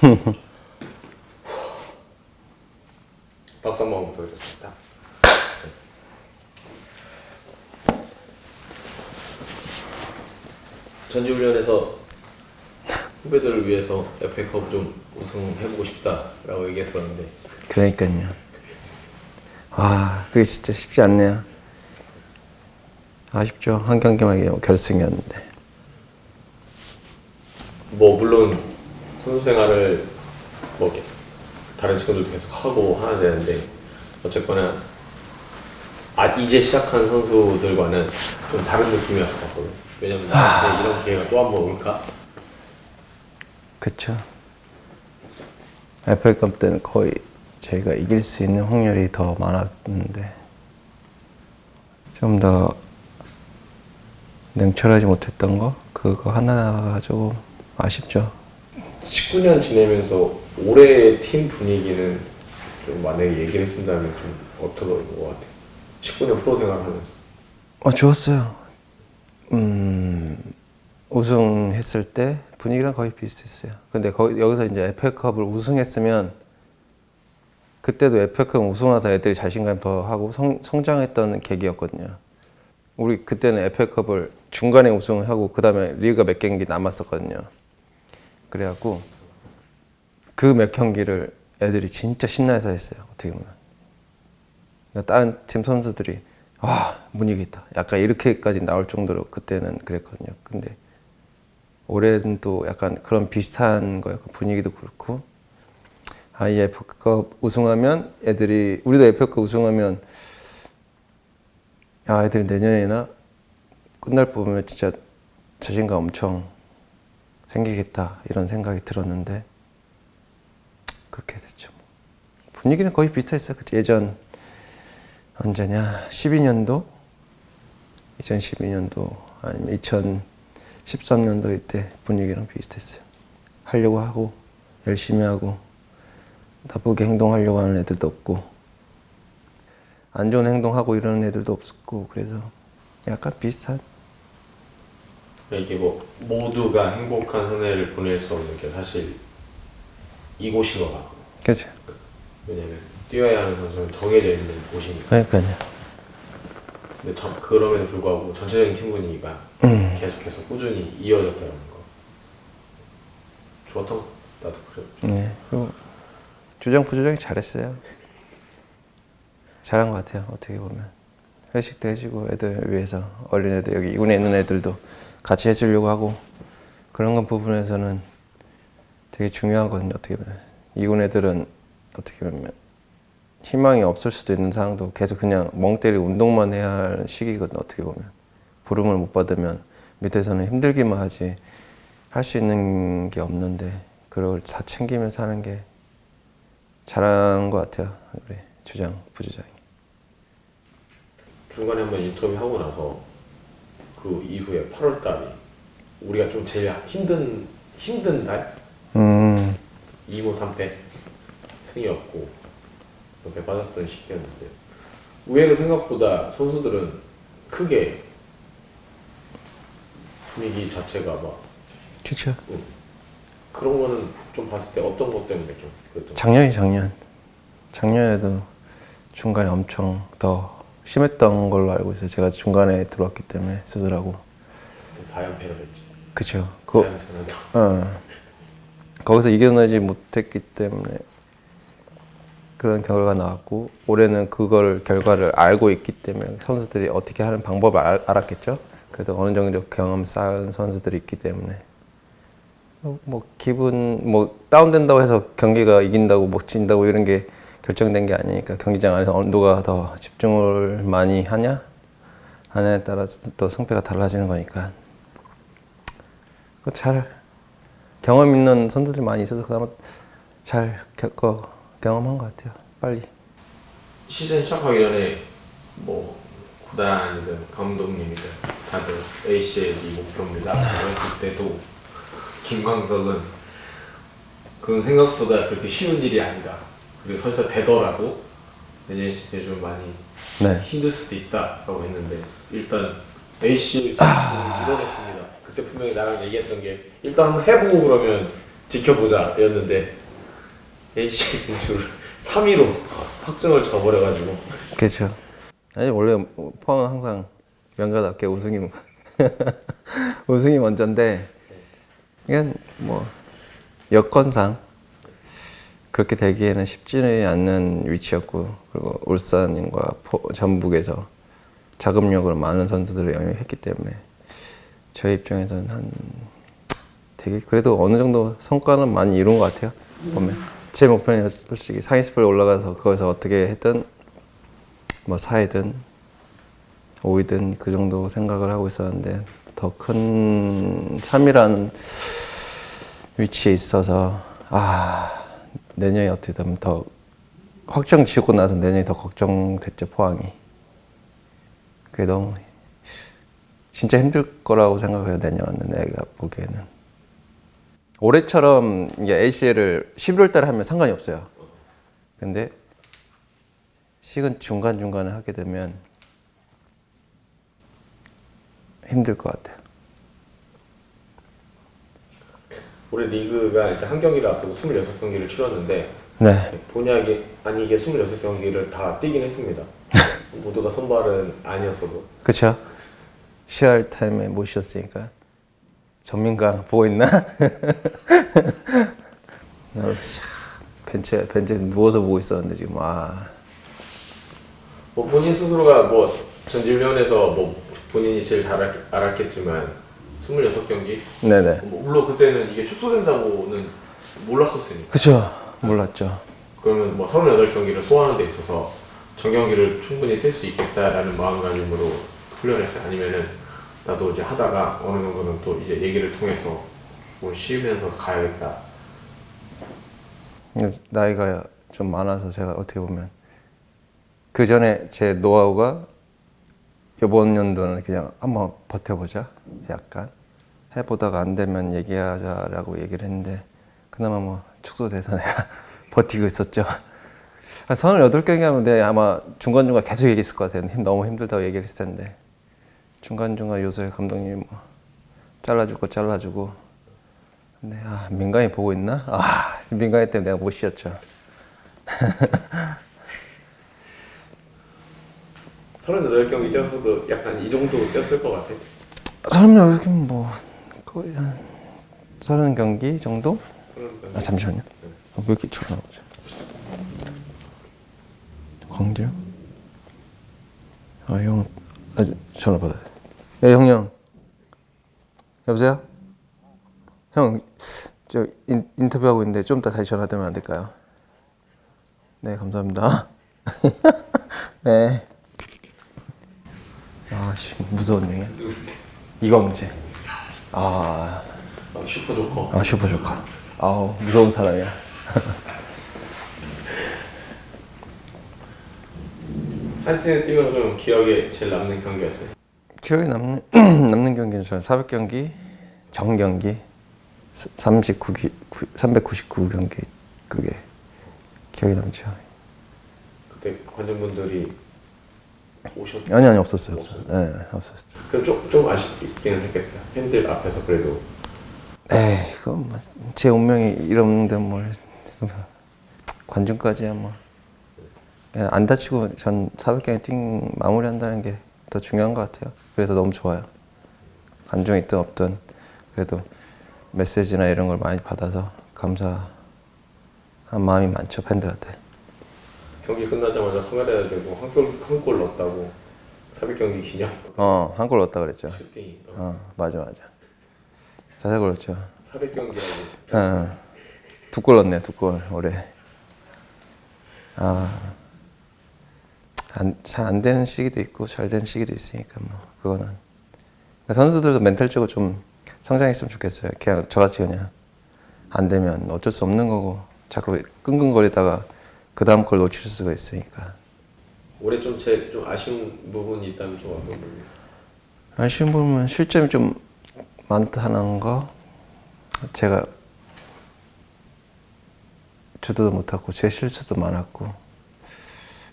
박수 한번 부탁드리겠습니다. 전지훈련에서 후배들을 위해서 FA컵 좀 우승해보고 싶다라고 얘기했었는데 그러니까요. 아, 그게 진짜 쉽지 않네요. 아쉽죠. 한 경기만 결승이었는데. 뭐 물론 선수 생활을 뭐 다른 친구들도 계속 하고 하야 되는데 어쨌거나 아 이제 시작한 선수들과는 좀 다른 느낌이었을 것 같거든. 왜냐면 나한테 이런 기회가 또 한 번 올까? 그쵸. FA컵 때는 거의 저희가 이길 수 있는 확률이 더 많았는데 좀 더 냉철하지 못했던 거 그거 하나가 조금 아쉽죠. 19년 지내면서 올해 팀 분위기는 좀 만약에 얘기를 해준다면 좀 어떨 것 같아? 19년 프로 생활하면서 어 좋았어요. 음 우승했을 때 분위기랑 거의 비슷했어요. 근데 거, 여기서 이제 FA컵을 우승했으면 그때도 FA컵 우승하서 애들이 자신감 더 하고 성, 성장했던 계기였거든요. 우리 그때는 FA컵을 중간에 우승하고 그 다음에 리그가 몇 경기 남았었거든요. 그래갖고 그 몇 경기를 애들이 진짜 신나서 했어요. 어떻게 보면. 그러니까 다른 팀 선수들이 와 분위기 있다. 약간 이렇게까지 나올 정도로 그때는 그랬거든요. 근데 올해는 또 약간 그런 비슷한 거예요. 분위기도 그렇고 아 이 F컵 우승하면 애들이 우리도 F컵 우승하면 야 애들이 내년에나 끝날 보면 진짜 자신감 엄청 생기겠다 이런 생각이 들었는데 그렇게 됐죠. 뭐. 분위기는 거의 비슷했어요. 예전 언제냐 12년도 2012년도 아니면 2013년도 이때 분위기랑 비슷했어요. 하려고 하고 열심히 하고 나쁘게 행동하려고 하는 애들도 없고 안 좋은 행동하고 이러는 애들도 없었고 그래서 약간 비슷한 이게 뭐 모두가 행복한 한 해를 보낼 수 없는 게 사실 이곳인 것 같고. 그죠. 왜냐면 뛰어야 하는 선수는 정해져 있는 곳이니까. 그러니까요. 근데 전, 그럼에도 불구하고 전체적인 팀 분위기가 음. 계속해서 꾸준히 이어졌다는 거. 좋았던 것 같아. 나도 그래 네. 그리고 주장 부주장이 잘했어요. 잘한 것 같아요. 어떻게 보면. 회식도 해주고 애들 위해서 어린 애들 여기 이군에 있는 애들도 같이 해주려고 하고 그런 건 부분에서는 되게 중요하거든요 어떻게 보면. 이군 애들은 어떻게 보면 희망이 없을 수도 있는 상황도 계속 그냥 멍 때리고 운동만 해야 할 시기거든요 어떻게 보면. 부름을 못 받으면 밑에서는 힘들기만 하지 할 수 있는 게 없는데 그걸 다 챙기면서 하는 게 잘한 것 같아요 우리 주장 부주장이. 중간에 한번 인터뷰 하고 나서 그 이후에 8월 달이 우리가 좀 제일 힘든 힘든 달? 음. 2모 3패 승이었고 배 빠졌던 시기였는데. 의외로 생각보다 선수들은 크게 분위기 자체가 막 그렇죠 음, 그런 거는 좀 봤을 때 어떤 것 때문에 좀 그랬던 작년이 작년. 작년에도 중간에 엄청 더 심했던 걸로 알고 있어요. 제가 중간에 들어왔기 때문에 수술하고. 4연패를 했지. 그쵸. 4연패는 어. 거기서 이겨내지 못했기 때문에 그런 결과가 나왔고 올해는 그걸 결과를 알고 있기 때문에 선수들이 어떻게 하는 방법을 알, 알았겠죠. 그래도 어느 정도 경험 쌓은 선수들이 있기 때문에. 뭐, 뭐 기분 뭐 다운된다고 해서 경기가 이긴다고 못 진다고 이런 게 결정된 게 아니니까 경기장 안에서 어느 누가 더 집중을 많이 하냐? 하냐에 따라서 또 승패가 달라지는 거니까. 잘 경험 있는 선수들이 많이 있어서 그나마 잘 겪어 경험한 것 같아요. 빨리. 시즌 시작하기 전에 뭐 구단이든 감독님이든 다들 ACL이 목표입니다. 그랬을 때도 김광석은 그 생각보다 그렇게 쉬운 일이 아니다 그리고 설사 되더라도 내년 시즌에 좀 많이 네. 힘들 수도 있다라고 했는데 일단 ACL 진출을 이뤄냈습니다 그때 분명히 나랑 얘기했던 게 일단 한번 해보고 그러면 지켜보자였는데 NC 진출 3위로 확정을 져버려가지고 그렇죠. 아니 원래 포항은 항상 명가답게 우승이 우승이 먼저인데 이건 뭐 여건상 그렇게 되기에는 쉽지 않는 위치였고 그리고 울산과 포- 전북에서 자금력으로 많은 선수들을 영입했기 때문에 저희 입장에서는 한 되게 그래도 어느 정도 성과는 많이 이룬 것 같아요 보면. 제 목표는 솔직히 상위 스플 올라가서 거기서 어떻게 했든 뭐 4위든 5위든 그 정도 생각을 하고 있었는데 더 큰 3위라는 위치에 있어서 아 내년이 어떻게 되면 더 확정 지고 나서 내년이 더 걱정됐죠 포항이. 그게 너무 진짜 힘들 거라고 생각해요 내년은 내가 보기에는. 올해처럼 이게 ACL을 11월 달에 하면 상관이 없어요. 근데 식은 중간 중간에 하게 되면 힘들 것 같아요. 올해 리그가 이제 한 경기를 앞두고 26경기를 치렀는데 네. 본의 아니- 아니게 26경기를 다 뛰긴 했습니다. 모두가 선발은 아니었어도 그쵸? 시할 타임에 못 쉬었으니까. 전민가 보고 있나? 나 참, 벤치에, 벤치에 누워서 보고 있었는데 지금, 아. 뭐 본인 스스로가 뭐 전지훈련에서 뭐 본인이 제일 잘 알- 알았겠지만 26경기 네네. 뭐 물론 그때는 이게 축소된다고는 몰랐었으니까 그쵸? 몰랐죠. 그러면 뭐 38경기를 소화하는 데 있어서 전경기를 충분히 뛸 수 있겠다라는 마음가짐으로 훈련했어요 아니면은 나도 이제 하다가 어느 정도는 또 이제 얘기를 통해서 뭐 쉬면서 가야겠다 나이가 좀 많아서 제가 어떻게 보면 그 전에 제 노하우가 이번 연도는 그냥 한번 버텨보자 약간 해보다가 안 되면 얘기하자라고 얘기를 했는데 그나마 뭐 축소돼서 내가 버티고 있었죠. 한 38경기 하면 내가 아마 중간 중간 계속 얘기했을 것 같아요. 힘, 너무 힘들다고 얘기를 했을 텐데 중간 중간 요소에 감독님이 뭐 잘라줄 거 잘라주고 근데 아 민간이 보고 있나? 아 민간이 때문에 내가 못 쉬었죠. 38경기 뛰어서도 약간 이 정도 뛰었을 것 같아 설마 여기 뭐 거의 한 서른 경기 정도? 38경기 아 잠시만요. 아, 왜 이렇게 전화 오지? 광재요? 아 형, 아, 전화 받아요. 네 형형. 여보세요? 형, 저 인, 인터뷰 하고 있는데 좀 이따 다시 전화 되면 안 될까요? 네 감사합니다. 네. 아씨 무서운 얘기야. 이광재. 아. 아, 슈퍼 조커 아 슈퍼 조카. 아우 무서운 사람이야. 한 시즌 뛰면서 좀 기억에 제일 남는 경기였어요 기억에 남는 남는 경기는 저는 400경기, 정 경기, 39기 399경기 그게 기억에 남죠. 그때 관중분들이 오셨 아니 아니 없었어요. 없었어요. 네, 없었어요. 그럼 좀, 좀 아쉽기는 했겠다 팬들 앞에서 그래도 에이 그건 뭐 제 운명이 이런데 뭘 관중까지야 뭐. 그냥 안 다치고 전 400경기 띵 마무리한다는 게 더 중요한 것 같아요. 그래서 너무 좋아요. 관중 있든 없든 그래도 메시지나 이런 걸 많이 받아서 감사한 마음이 많죠 팬들한테. 경기 끝나자마자 카메라에 대고 한골한골 넣었다고 400 경기 기념 어, 한 골 넣었다 그랬죠. 슈팅이 어, 맞아 맞아. 자세 골랐죠. 400 경기라고 어, 두골 넣었네, 두 골, 올해. 아, 잘안 되는 시기도 있고, 잘 되는 시기도 있으니까, 뭐, 그거는. 근데 선수들도 멘탈적으로 좀 성장했으면 좋겠어요. 그냥 저같이 그냥 안 되면 어쩔 수 없는 거고, 자꾸 끙끙거리다가 그 다음 걸 놓칠 수가 있으니까. 올해 좀 제일 좀 아쉬운 부분이 있다면 좀 어떤 부분? 아쉬운 부분은 실점이 좀 많다는 거 제가 주도도 못하고 제 실수도 많았고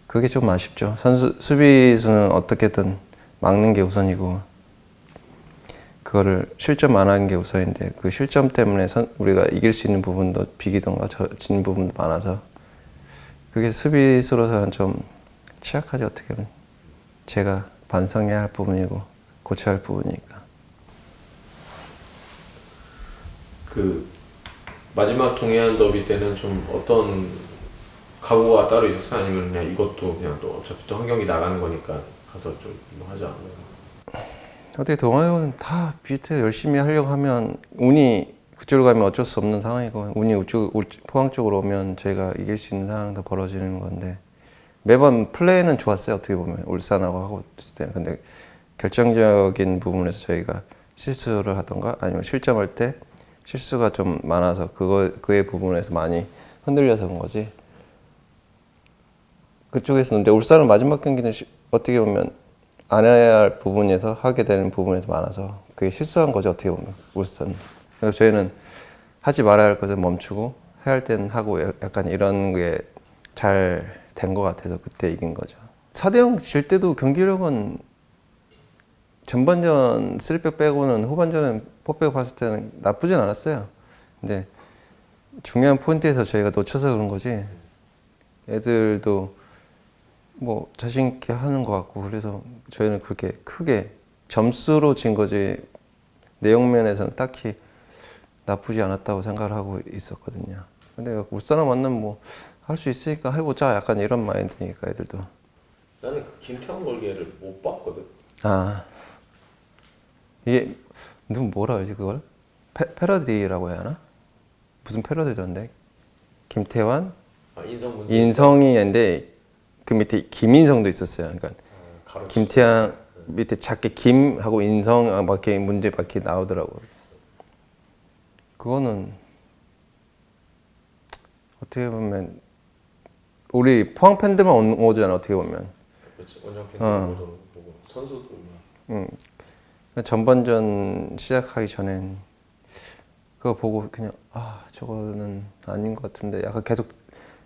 그게 좀 아쉽죠 선수 수비수는 어떻게든 막는 게 우선이고 그거를 실점 안한게 우선인데 그 실점 때문에 선, 우리가 이길 수 있는 부분도 비기던가 저, 진 부분도 많아서 그게 수비수로서는 좀 취약하지 어떻게 보면 제가 반성해야 할 부분이고 고쳐야 할 부분이니까 그 마지막 동해안 더비 때는 좀 어떤 각오가 따로 있었어? 아니면 그냥 이것도 그냥 또 어차피 또 한 경기 나가는 거니까 가서 좀 뭐 하자. 어떻게 동아형은 다 비슷해요. 열심히 하려고 하면 운이 그쪽으로 가면 어쩔 수 없는 상황이고 운이 울- 포항 쪽으로 오면 저희가 이길 수 있는 상황도 벌어지는 건데 매번 플레이는 좋았어요. 어떻게 보면 울산하고 하고 있을 때는 근데 결정적인 부분에서 저희가 실수를 하던가 아니면 실점할 때 실수가 좀 많아서 그거 그의 부분에서 많이 흔들려서 그런 거지. 그쪽에서 근데 울산은 마지막 경기는 시- 어떻게 보면 안 해야 할 부분에서 하게 되는 부분에서 많아서 그게 실수한 거죠 어떻게 보면 울산. 그래서 저희는 하지 말아야 할 것을 멈추고 해야 할 때는 하고 약간 이런 게 잘 된 것 같아서 그때 이긴 거죠. 4대0 질 때도 경기력은 전반전 3백 빼고는 후반전은 4백 봤을 때는 나쁘진 않았어요. 근데 중요한 포인트에서 저희가 놓쳐서 그런 거지. 애들도 뭐 자신 있게 하는 것 같고 그래서 저희는 그렇게 크게 점수로 진 거지 내용 면에서는 딱히 나쁘지 않았다고 생각을 하고 있었거든요. 근데 울산을 만나면 뭐할 수 있으니까 해보자 약간 이런 마인드니까 애들도 나는 그 김태형 걸개를 못 봤거든. 아 이게 누구 뭐라 그러지 그걸 패, 패러디라고 해야 하나 무슨 패러디던데 김태환 아, 인성. 인성이인데 그 밑에 김인성도 있었어요. 그러니까 아. 김태환 밑에 작게 김하고 인성 아, 막 이렇게 문제 막 이렇게 나오더라고. 그거는 어떻게 보면 우리 포항 팬들만 온 거잖아 어떻게 보면. 그렇지. 원정 팬들 어. 보고 선수도 막 응. 전반전 시작하기 전엔 그거 보고 그냥 아 저거는 아닌 것 같은데 약간 계속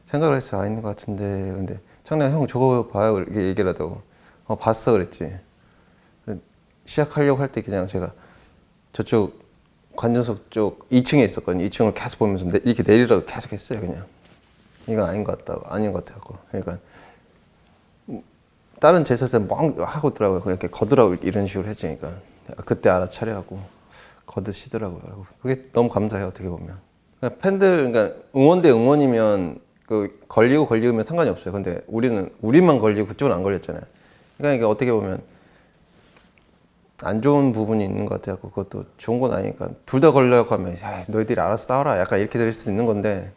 생각을 했어요 아닌 것 같은데 근데 창래 형 저거 봐요 이렇게 얘기를 하다고 어 봤어 그랬지 시작하려고 할 때 그냥 제가 저쪽 관전석 쪽 2층에 있었거든요 2층을 계속 보면서 내- 이렇게 내리라고 계속 했어요 그냥 이건 아닌 것 같다고 아닌 것 같아고 그러니까 다른 제사때 막 하고 있더라고요. 그냥 이렇게 거들라고 이런 식으로 했으니까 그때 알아차려하고 거드시더라고요. 그게 너무 감사해요. 어떻게 보면 그러니까 팬들 그러니까 응원 대 응원이면 그 걸리고 걸리면 상관이 없어요. 근데 우리는 우리만 걸리고 그쪽은 안 걸렸잖아요. 그러니까 이게 어떻게 보면 안 좋은 부분이 있는 것 같아요. 그것도 좋은 건 아니니까 둘 다 걸려고 하면 야, 너희들이 알아서 싸워라. 약간 이렇게 될 수도 있는 건데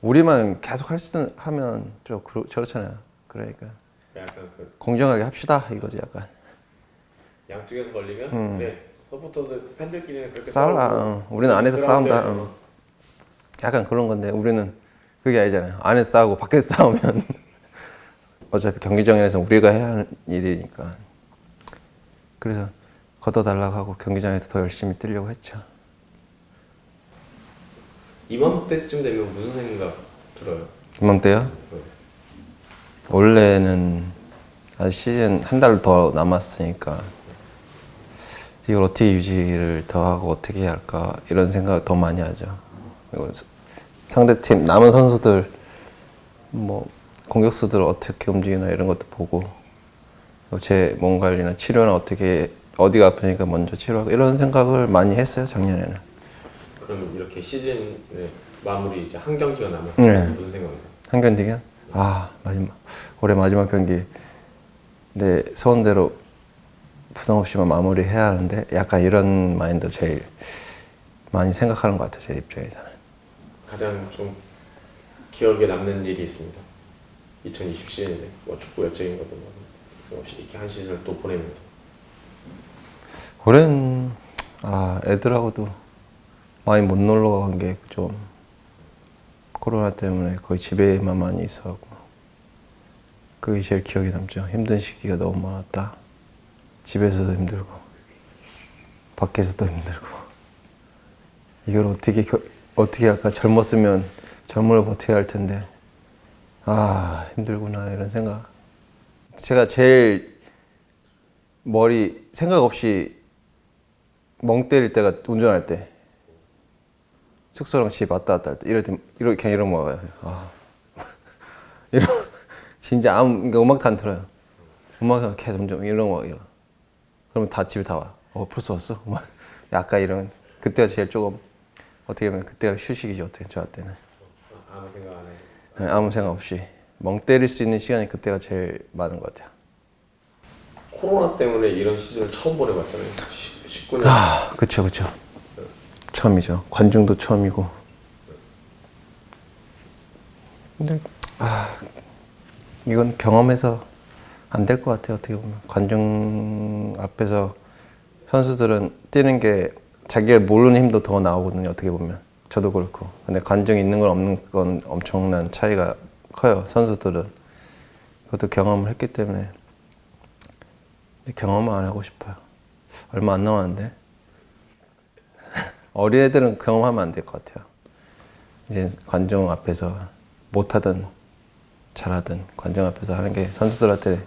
우리만 계속 할수 하면 좀 그렇, 저렇잖아요. 그러니까. 약간 그 공정하게 합시다 이거지 약간 양쪽에서 걸리면 그래 서포터들 팬들끼리는 그렇게 음. 싸울라 어. 우리는 안에서 싸운다 어. 약간 그런 건데 우리는 그게 아니잖아요 안에서 싸우고 밖에서 싸우면 어차피 경기장에서 우리가 해야 하는 일이니까 그래서 걷어달라고 하고 경기장에서 더 열심히 뛰려고 했죠 이맘때쯤 되면 무슨 생각 들어요? 이맘때요? 네. 원래는 아직 시즌 한 달 더 남았으니까 이걸 어떻게 유지를 더 하고 어떻게 해야 할까 이런 생각을 더 많이 하죠. 그리고 상대 팀 남은 선수들 뭐 공격수들 어떻게 움직이나 이런 것도 보고 제 몸 관리나 치료나 어떻게 어디가 아프니까 먼저 치료하고 이런 생각을 많이 했어요 작년에는. 그러면 이렇게 시즌 마무리 이제 한 경기가 남았을 때 네. 무슨 생각이에요? 한 경기가 아 마지막 올해 마지막 경기 내 소원대로 부상 없이만 마무리해야 하는데 약간 이런 마인드 제일 많이 생각하는 것 같아요 제 입장에서는 가장 좀 기억에 남는 일이 있습니다. 2020 시즌에 뭐 축구 외적인 것도 뭐 없이 이렇게 한 시즌을 또 보내면서 올해는 아 애들하고도 많이 못 놀러 간 게 좀 코로나 때문에 거의 집에만 많이 있어갖고 그게 제일 기억에 남죠. 힘든 시기가 너무 많았다. 집에서도 힘들고 밖에서도 힘들고. 이걸 어떻게 겨- 어떻게 할까? 젊었으면 젊음을 버텨야 할 텐데. 아 힘들구나 이런 생각. 제가 제일 머리 생각 없이 멍 때릴 때가 운전할 때 숙소랑 집 왔다 갔다 할 때 이럴 때 이렇게 그냥 이러면 먹어요. 아. 이러 진짜 아무 그러니까 음악도 안 틀어요. 음악은 계속 좀 이런 거 이러. 그러면 다 집에 다 와. 어 벌써 왔어? 막 약간 이런 그때가 제일 조금 어떻게 보면 그때가 휴식이죠 어떻게 저한테는 아무 생각 안 해. 네, 아무 생각 없이 멍 때릴 수 있는 시간이 그때가 제일 많은 것 같아요. 코로나 때문에 이런 시즌을 처음 보내봤잖아요. 19년. 아, 그쵸, 그쵸. 처음이죠. 관중도 처음이고. 근데, 아, 이건 경험해서 안 될 것 같아요, 어떻게 보면. 관중 앞에서 선수들은 뛰는 게 자기가 모르는 힘도 더 나오거든요, 어떻게 보면. 저도 그렇고. 근데 관중이 있는 건 없는 건 엄청난 차이가 커요, 선수들은. 그것도 경험을 했기 때문에. 경험을 안 하고 싶어요. 얼마 안 남았는데. 어린애들은 경험하면 안 될 것 같아요. 이제 관중 앞에서 못하든 잘하든 관중 앞에서 하는 게 선수들한테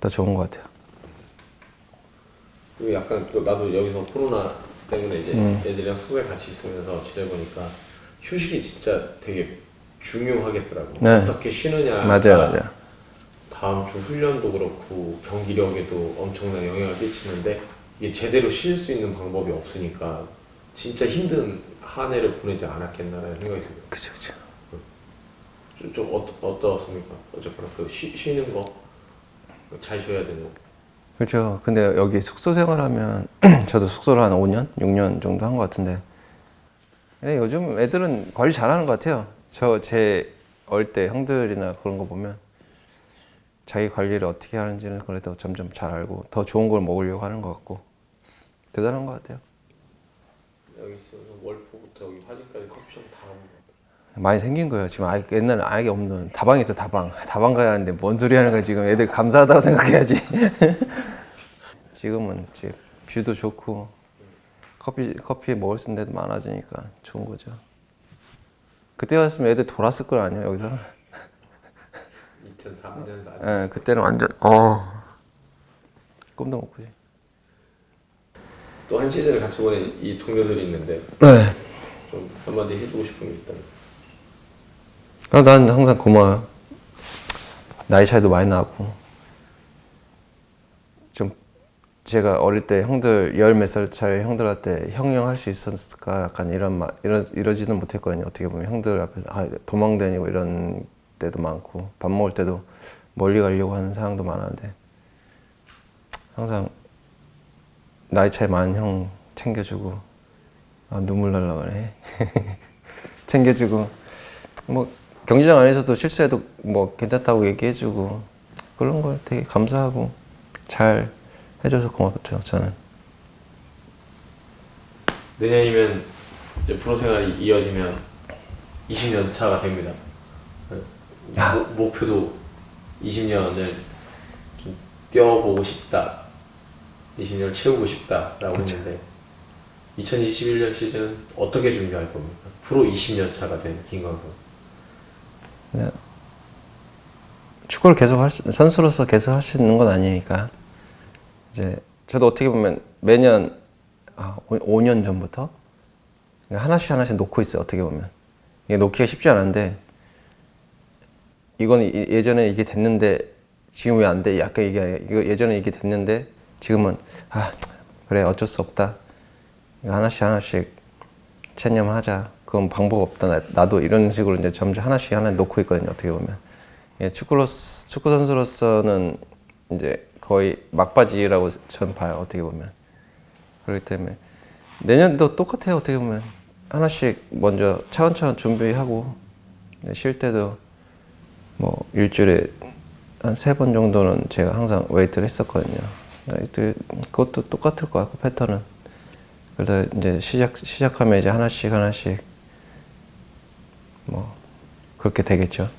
더 좋은 것 같아요. 그리고 약간 또 나도 여기서 코로나 때문에 이제 음. 애들이랑 숙소에 같이 있으면서 지내보니까 휴식이 진짜 되게 중요하겠더라고. 네. 어떻게 쉬느냐. 맞아요, 맞아요. 다음 주 훈련도 그렇고 경기력에도 엄청난 영향을 끼치는데 이게 제대로 쉴 수 있는 방법이 없으니까 진짜 힘든 한 해를 보내지 않았겠나라는 생각이 들어요. 그죠, 그죠. 좀, 좀 어떠, 어떻습니까? 어쨌거나 그 쉬, 쉬는 거잘 쉬어야 되는 그렇죠. 근데 여기 숙소 생활하면 저도 숙소를 한 5년, 6년 정도 한 것 같은데 근데 요즘 애들은 관리 잘하는 것 같아요. 저 제 어릴 때 형들이나 그런 거 보면 자기 관리를 어떻게 하는지는 그래도 점점 잘 알고 더 좋은 걸 먹으려고 하는 것 같고 대단한 것 같아요. 여기 있어서 월포부터 여기 화진까지 커피숍 다 하는 거. 많이 생긴 거예요. 지금 아예 옛날에 아예 없는 다방 있어 다방. 다방 가야 하는데 뭔 소리 하는 거야 지금 애들 감사하다고 생각해야지. 지금은 이제 뷰도 좋고 커피 커피 먹을 수 있는 데도 많아지니까 좋은 거죠. 그때 갔으면 애들 돌았을 거 아니에요 여기서. 2003년 4년. 예, 그때는 완전 어 꿈도 못 꾸지. 또 한 시즌을 같이 보낸 이 동료들이 있는데 네. 좀 한마디 해주고 싶은 게 있다면 아, 난 항상 고마워요. 나이 차이도 많이 나고 좀 제가 어릴 때 형들 열 몇 살 차이 형들한테 형형 할 수 있었을까 약간 이런 말 이러 이러지는 못했거든요. 어떻게 보면 형들 앞에서 아, 도망다니고 이런 때도 많고 밥 먹을 때도 멀리 가려고 하는 상황도 많았는데 항상 나이 차이 많은 형 챙겨주고 아, 눈물 날라 그래 챙겨주고 뭐 경기장 안에서도 실수해도 뭐 괜찮다고 얘기해주고 그런 걸 되게 감사하고 잘 해줘서 고맙죠 저는 내년이면 이제 프로 생활이 이어지면 20년 차가 됩니다. 야. 모- 목표도 20년을 좀 뛰어보고 싶다. 20년을 채우고 싶다라고 그쵸. 했는데 2021년 시즌은 어떻게 준비할 겁니까? 프로 20년 차가 된 김광석. 그냥 축구를 계속 할 수, 선수로서 계속 할 수 있는 건 아니니까 이제 저도 어떻게 보면 매년 아, 5 년 전부터 하나씩 하나씩 놓고 있어요 어떻게 보면 이게 놓기가 쉽지 않은데 이건 이- 예전에 이게 됐는데 지금 왜 안 돼? 약간 이게 이거 예전에 이게 됐는데 지금은 아 그래 어쩔 수 없다 하나씩 하나씩 체념하자. 그건 방법 없다. 나- 나도 이런 식으로 이제 점점 하나씩 하나 놓고 있거든요. 어떻게 보면 예, 축구로 축구 선수로서는 이제 거의 막바지라고 전 봐요. 어떻게 보면 그렇기 때문에 내년도 똑같아요. 어떻게 보면 하나씩 먼저 차근차근 준비하고 네, 쉴 때도 뭐 일주일에 한 세 번 정도는 제가 항상 웨이트를 했었거든요. 네, 그- 그것도 똑같을 것 같고 패턴은. 그러다 이제 시작 시작하면 이제 하나씩 하나씩 뭐 그렇게 되겠죠.